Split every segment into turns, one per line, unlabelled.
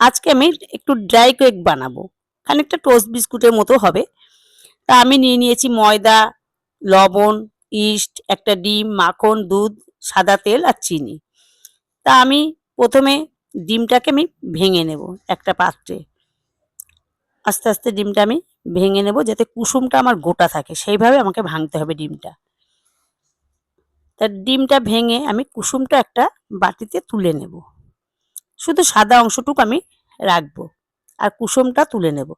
আজকে আমি একটু ড্রাই কেক বানাবো। খানিকটা টোস্ট বিস্কুটের মতো হবে। তা আমি নিয়ে নিয়েছি ময়দা, লবণ ইস্ট একটা ডিম, মাখন, দুধ, সাদা তেল আর চিনি। তা আমি প্রথমে ডিমটাকে আমি ভেঙে নেব একটা পাত্রে। আস্তে আস্তে ডিমটা আমি ভেঙে নেব যাতে কুসুমটা আমার গোটা থাকে। সেইভাবে আমাকে ভাঙতে হবে ডিমটা। তা ডিমটা ভেঙে আমি কুসুমটা একটা বাটিতে তুলে নেব। শুধু সাদা অংশটুকু আমি রাখব। আর কুসুমটা তুলে নেব।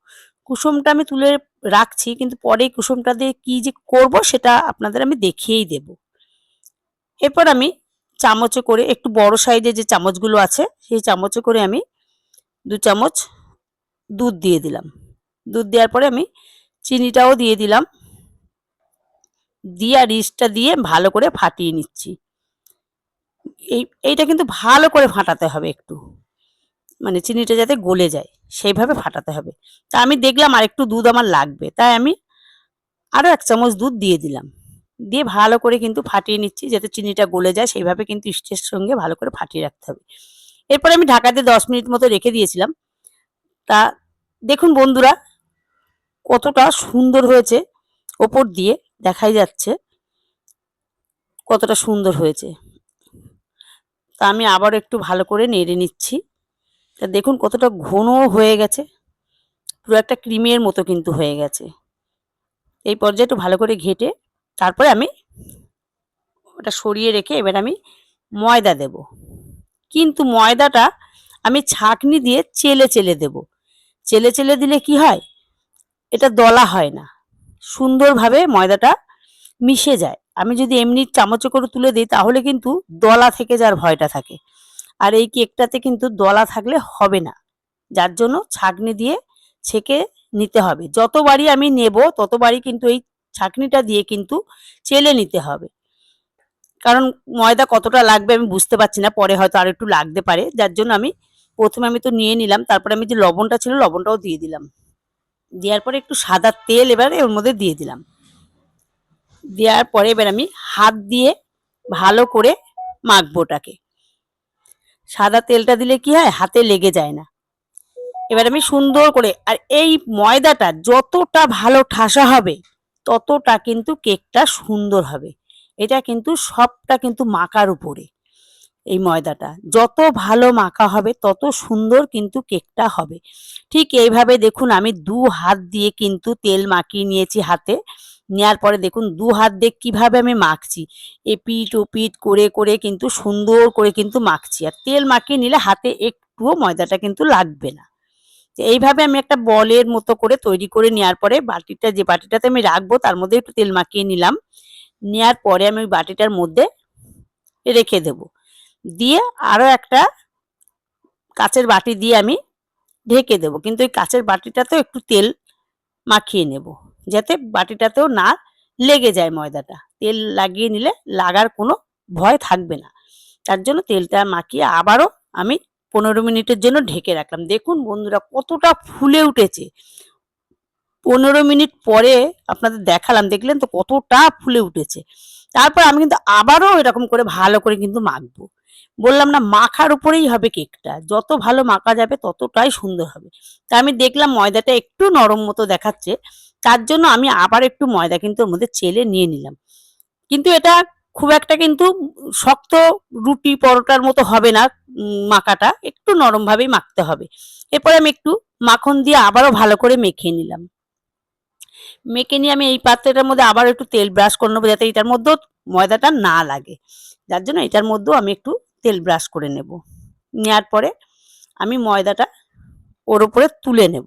কুসুমটা আমি তুলে রাখছি, কিন্তু পরে কুসুমটা দিয়ে কি যে করব সেটা আপনাদের আমি দেখিয়েই দেব। এরপর আমি চামচে করে একটু বড় সাইজের যে চামচগুলো আছে, সেই চামচে করে আমি দু চামচ দুধ দিয়ে দিলাম। দুধ দেওয়ার পরে আমি চিনিটাও দিয়ে দিলাম। দিয়ে আর ইস্টটা দিয়ে ভালো করে ফাটিয়ে নিচ্ছি। এই, এইটা কিন্তু ভালো করে ফাটাতে হবে একটু। মানে চিনিটা যাতে গলে যায়, সেইভাবে ফাটাতে হবে। তা আমি দেখলাম আর একটু দুধ আমার লাগবে, তাই আমি আরও এক চামচ দুধ দিয়ে দিলাম। দিয়ে ভালো করে কিন্তু ফাটিয়ে নিচ্ছি, যাতে চিনিটা গলে যায়, সেইভাবে কিন্তু ইস্টের সঙ্গে ভালো করে ফাটিয়ে রাখতে হবে। এরপর আমি ঢাকাতে দশ মিনিট মতো রেখে দিয়েছিলাম। তা দেখুন বন্ধুরা, কতটা সুন্দর হয়েছে। ওপর দিয়ে দেখাই যাচ্ছে কতটা সুন্দর হয়েছে। তা আমি আবার একটু ভালো করে নেড়ে নিচ্ছি। তা দেখুন কতটা ঘন হয়ে গেছে। পুরো একটা ক্রিমের মতো কিন্তু হয়ে গেছে। এই পর্যায়ে একটু ভালো করে ঘেটে তারপরে আমি ওটা সরিয়ে রেখে এবার আমি ময়দা দেব। কিন্তু ময়দাটা আমি ছাঁকনি দিয়ে চেলে চেলে দেব। চেলে চেলে দিলে কি হয়? এটা দলা হয় না। সুন্দরভাবে ময়দাটা মিশে যায়। আমি যদি এমনি চামচে করে তুলে দিই, তাহলে কিন্তু দলা থেকে যার ভয়টা থাকে। আর এই কেকটাতে কিন্তু দলা থাকলে হবে না। যার জন্য ছাঁকনি দিয়ে ছেঁকে নিতে হবে। যতবারই আমি নেব, ততবারই কিন্তু এই ছাঁকনিটা দিয়ে কিন্তু চেলে নিতে হবে। কারণ ময়দা কতটা লাগবে আমি বুঝতে পারছি না, পরে হয়তো আর একটু লাগতে পারে। যার জন্য আমি প্রথমে আমি তো নিয়ে নিলাম, তারপরে আমি যে লবণটা ছিল, লবণটাও দিয়ে দিলাম। দেওয়ার পরে একটু সাদা তেল এবার ওর মধ্যে দিয়ে দিলাম। দেওয়ার পরে এবার আমি হাত দিয়ে ভালো করে মাখবো ওটাকে। সাদা তেলটা দিলে কি হয়? হাতে লেগে যায় না। এবার আমি সুন্দর করে, আর এই ময়দাটা যতটা ভালো ঠাসা হবে, ততটা কিন্তু কেকটা সুন্দর হবে। এটা কিন্তু সবটা কিন্তু মাখার উপরে, এই ময়দাটা। যত ভালো মাখা হবে, তত সুন্দর কিন্তু কেকটা হবে। ঠিক এইভাবে দেখুন, আমি দু হাত দিয়ে কিন্তু তেল মাখিয়ে নিয়েছি হাতে। নেওয়ার পরে দেখুন দু হাত দিয়ে কীভাবে আমি মাখছি। এপিট ওপিট করে করে কিন্তু সুন্দর করে কিন্তু মাখছি। আর তেল মাখিয়ে নিলে হাতে একটুও ময়দাটা কিন্তু লাগবে না। তো এইভাবে আমি একটা বলের মতো করে তৈরি করে নেওয়ার পরে বাটিটা, যে বাটিটাতে আমি রাখব তার মধ্যে একটু তেল মাখিয়ে নিলাম। নেওয়ার পরে আমি ওই বাটিটার মধ্যে রেখে দেব। দিয়ে আরও একটা কাচের বাটি দিয়ে আমি ঢেকে দেব। কিন্তু ওই কাচের বাটিটাতেও একটু তেল মাখিয়ে নেব। যাতে বাটিটাতেও না লেগে যায় ময়দাটা। তেল লাগিয়ে নিলে লাগার কোনো ভয় থাকবে না। তার জন্য তেলটা মাখিয়ে আবারও আমি পনেরো মিনিটের জন্য ঢেকে রাখলাম। দেখুন বন্ধুরা কতটা ফুলে উঠেছে। পনেরো মিনিট পরে আপনাদের দেখালাম, দেখলেন তো কতটা ফুলে উঠেছে। তারপর আমি কিন্তু আবারও এরকম করে ভালো করে কিন্তু মাখবো। বললাম না, মাখার উপরেই হবে কেকটা। যত ভালো মাখা যাবে ততটাই সুন্দর হবে। তা আমি দেখলাম ময়দাটা একটু নরম মতো দেখাচ্ছে। তার জন্য আমি আবার একটু ময়দা কিন্তু ওর মধ্যে চেলে নিয়ে নিলাম। কিন্তু এটা খুব একটা কিন্তু শক্ত রুটি পরোটার মতো হবে না মাখাটা। একটু নরম ভাবেই মাখতে হবে। এরপরে আমি একটু মাখন দিয়ে আবারও ভালো করে মেখে নিলাম। মেখে নিয়ে আমি এই পাত্রটার মধ্যে আবার একটু তেল ব্রাশ করে নেব যাতে এটার মধ্যেও ময়দাটা না লাগে। যার জন্য এটার মধ্যেও আমি একটু তেল ব্রাশ করে নেব। নেওয়ার পরে আমি ময়দাটা ওর উপরে তুলে নেব।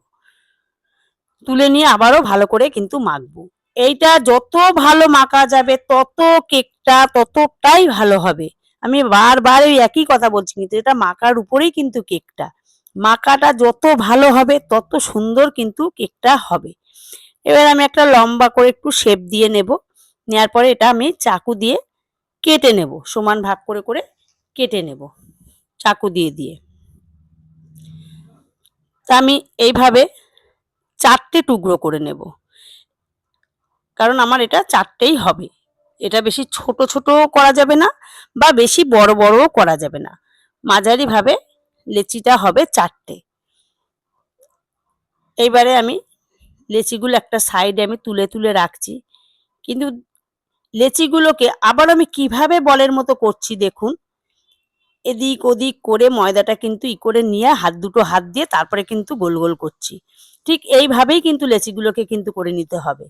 তুলে নিয়ে আবারও ভালো করে কিন্তু মাখবো। এইটা যত ভালো মাখা যাবে, তত কেকটা, ততটাই ভালো হবে। আমি বারবার ওই একই কথা বলছি, কিন্তু এটা মাখার উপরেই কিন্তু কেকটা। মাখাটা যত ভালো হবে, তত সুন্দর কিন্তু কেকটা হবে। এবার আমি একটা লম্বা করে একটু শেপ দিয়ে নেব। নেওয়ার পরে এটা আমি চাকু দিয়ে কেটে নেব। সমান ভাগ করে করে কেটে নেব, চাকু দিয়ে দিয়ে। তা আমি এইভাবে চারটে টুকরো করে নেব। কারণ আমার এটা চারটেই হবে। এটা বেশি ছোট ছোট করা যাবে না বা বেশি বড় বড়ও করা যাবে না। মাঝারি ভাবে লেচিটা হবে চারটে। এইবারে আমি লেচিগুলো একটা সাইডে আমি তুলে তুলে রাখছি। কিন্তু লেচিগুলোকে আবার আমি কীভাবে বলের মতো করছি দেখুন। এদিক ওদিক করে ময়দাটা কিন্তু ই করে নিয়ে হাত দুটো হাত দিয়ে তারপরে কিন্তু গোল গোল করছি। ঠিক এইভাবেই কিন্তু লেচিগুলোকে কিন্তু করে নিতে হবে।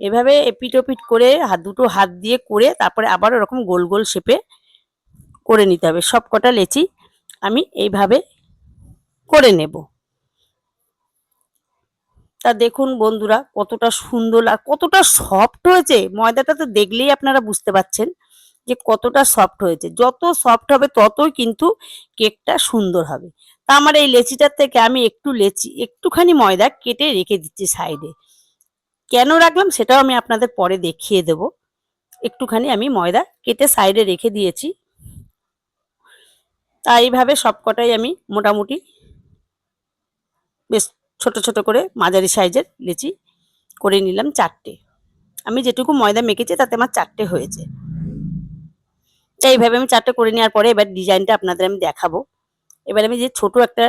এভাবে এপিট ওপিট করে হাত দুটো হাত দিয়ে করে তারপরে আবার ওরকম গোল গোল শেপে করে নিতে হবে। সব কটা লেচি আমি এইভাবে করে নেব। তা দেখুন বন্ধুরা কতটা সুন্দর আর কতটা সফট হয়েছে। ময়দাটা তো দেখলেই আপনারা বুঝতে পাচ্ছেন যে কতটা সফট হয়েছে। যত সফট হবে ততই কিন্তু কেকটা সুন্দর হবে। তা আমার এই লেচিটার থেকে আমি একটু লেচি, একটুখানি ময়দা কেটে রেখে দিচ্ছি সাইডে কেন রাখলাম সেটাও আমি আপনাদের পরে দেখিয়ে দেব। একটুখানি আমি ময়দা কেটে সাইডে রেখে দিয়েছি। তা এইভাবে সবকটাই আমি মোটামুটি বেশ ছোট ছোট করে মাঝারি সাইজের লেচি করে নিলাম চারটে। আমি যেটুকু ময়দা মেখেছি তাতে আমার চারটে হয়েছে। এইভাবে আমি চারটে করে নেওয়ার পরে এবার ডিজাইনটা আপনাদের আমি দেখাবো। এবার আমি যে ছোট একটা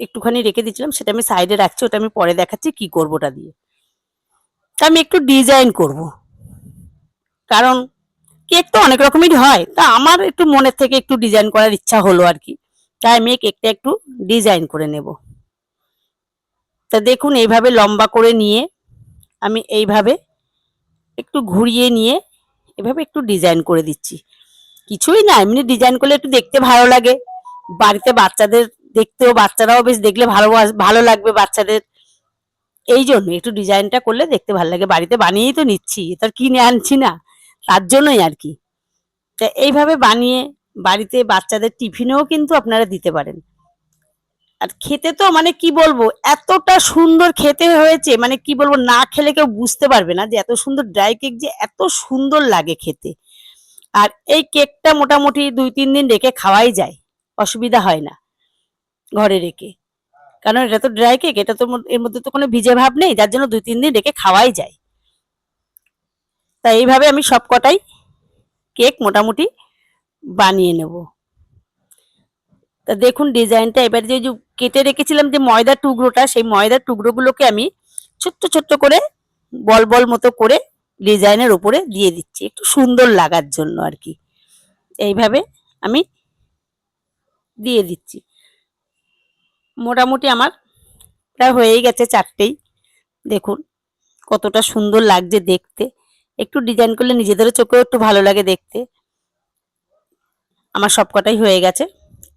একটুখানি রেখে দিয়েছিলাম, সেটা আমি সাইডে রাখছি, ওটা আমি পরে দেখাচ্ছি কি করব ওটা দিয়ে। তা আমি একটু ডিজাইন করব। কারণ কেক তো অনেক রকমেরই হয়। তা আমার একটু মনের থেকে একটু ডিজাইন করার ইচ্ছা হলো আর কি। তাই আমি কেকটা একটু ডিজাইন করে নেব। তা দেখুন, এইভাবে লম্বা করে নিয়ে আমি এইভাবে একটু ঘুরিয়ে নিয়ে এভাবে একটু ডিজাইন করে দিচ্ছি। কিছুই না, এমনি ডিজাইন করলে একটু দেখতে ভালো লাগে। বাড়িতে বাচ্চাদের দেখতেও, বাচ্চারাও বেশ দেখলে ভালো ভালো লাগবে বাচ্চাদের। এই জন্য একটু ডিজাইনটা করলে দেখতে ভালো লাগে। বাড়িতে বানিয়েই তো নিচ্ছি তার কিনে আনছি না। তার জন্যই আর কি। তা এইভাবে বানিয়ে বাড়িতে বাচ্চাদের টিফিনেও কিন্তু আপনারা দিতে পারেন। আর খেতে তো মানে কি বলব, এতটা সুন্দর খেতে হয়েছে মানে কি বলব, না খেলে কেউ বুঝতে পারবে না যে এত সুন্দর ড্রাই কেক যে এত সুন্দর লাগে খেতে। আর এই কেকটা মোটামুটি দুই, তিন দিন রেখে খাওয়াই যায়। অসুবিধা হয় না ঘরে রেখে। কারণ এটা তো ড্রাই কেক এটা তো এর মধ্যে তো কোনো ভিজে ভাব নেই, যার জন্য দুই, তিন দিন রেখে খাওয়াই যায়। তাই এইভাবে আমি সব কটাই কেক মোটামুটি বানিয়ে নেব। তা দেখুন ডিজাইনটা, এবার যে কেটে রেখেছিলাম যে ময়দার টুকরোটা, সেই ময়দার টুকরোগুলোকে আমি ছোট্ট ছোট্ট করে বল বল মতো করে ডিজাইনের উপরে দিয়ে দিচ্ছি, একটু সুন্দর লাগার জন্য আর কি। এইভাবে আমি দিয়ে দিচ্ছি। মোটামুটি আমার প্রায় হয়েই গেছে চারটেই। দেখুন কতটা সুন্দর লাগছে দেখতে। একটু ডিজাইন করলে নিজেদেরও চোখেও একটু ভালো লাগে দেখতে। আমার সবকটাই হয়ে গেছে।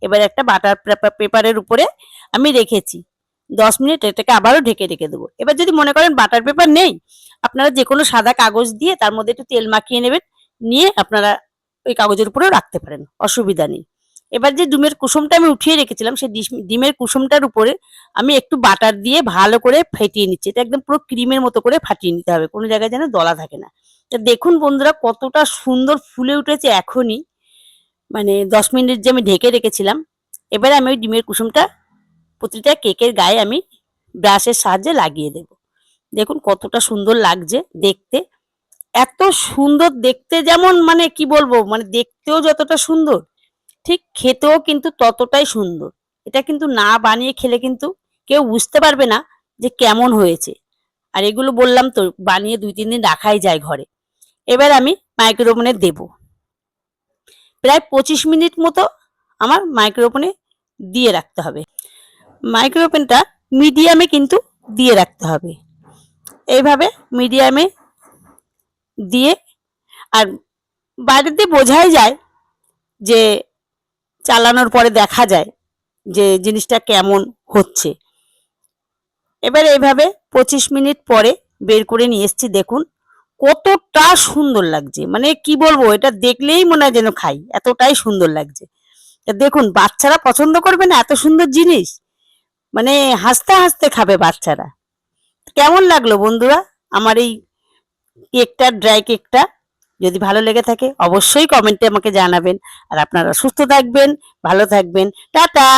এবার একটা বাটার পেপারের উপরে আমি রেখেছি। দশ মিনিট এটাকে আবারও ঢেকে রেখে দেবো। এবার যদি মনে করেন বাটার পেপার নেই, আপনারা যে কোনো সাদা কাগজ দিয়ে তার মধ্যে একটু তেল মাখিয়ে নেবেন, নিয়ে আপনারা ওই কাগজের উপরেও রাখতে পারেন, অসুবিধা নেই। এবার যে ডিমের কুসুমটা আমি উঠিয়ে রেখেছিলাম সেই ডিমের কুসুমটার উপরে আমি একটু বাটার দিয়ে ভালো করে ফেটিয়ে নিচ্ছি। এটা একদম পুরো ক্রিমের মতো করে ফাটিয়ে নিতে হবে, কোনো জায়গায় যেন দলা থাকে না। তা দেখুন বন্ধুরা, কতটা সুন্দর ফুলে উঠেছে এখনই। মানে দশ মিনিট যে আমি ঢেকে রেখেছিলাম, এবারে আমি ওই ডিমের কুসুমটা প্রতিটা কেকের গায়ে আমি ব্রাশের সাহায্যে লাগিয়ে দেব। দেখুন কতটা সুন্দর লাগছে দেখতে। এত সুন্দর দেখতে যেমন মানে কি বলব মানে দেখতেও যতটা সুন্দর, ঠিক খেতেও কিন্তু ততটাই সুন্দর। এটা কিন্তু না বানিয়ে খেলে কিন্তু কেউ বুঝতে পারবে না যে কেমন হয়েছে। আর এগুলো বললাম তো, বানিয়ে দুই তিন দিন রাখাই যায় ঘরে। এবার আমি মাইক্রোওভেনে দেব। প্রায় পঁচিশ মিনিট মতো আমার মাইক্রোওভেনে দিয়ে রাখতে হবে। মাইক্রোওভেনটা মিডিয়ামে কিন্তু দিয়ে রাখতে হবে। এইভাবে মিডিয়ামে দিয়ে আর বাইরেতে বোঝাই যায় যে চালানোর পরে দেখা যায় যে জিনিসটা কেমন হচ্ছে। এবার এইভাবে পঁচিশ মিনিট পরে বের করে নিয়ে এসছি, দেখুন কতটা সুন্দর লাগছে। মানে কি বলব, এটা দেখলেই মনে হয় যেন খাই, এতটাই সুন্দর লাগছে। দেখুন, বাচ্চারা পছন্দ করবে না এত সুন্দর জিনিস। মানে হাসতে হাসতে খাবে বাচ্চারা। কেমন লাগল বন্ধুরা? আমার এই কেকটা, ড্রাই কেকটা যদি ভালো লেগে থাকে, অবশ্যই কমেন্টে আমাকে জানাবেন। আর আপনারা সুস্থ থাকবেন, ভালো থাকবেন। টাটা!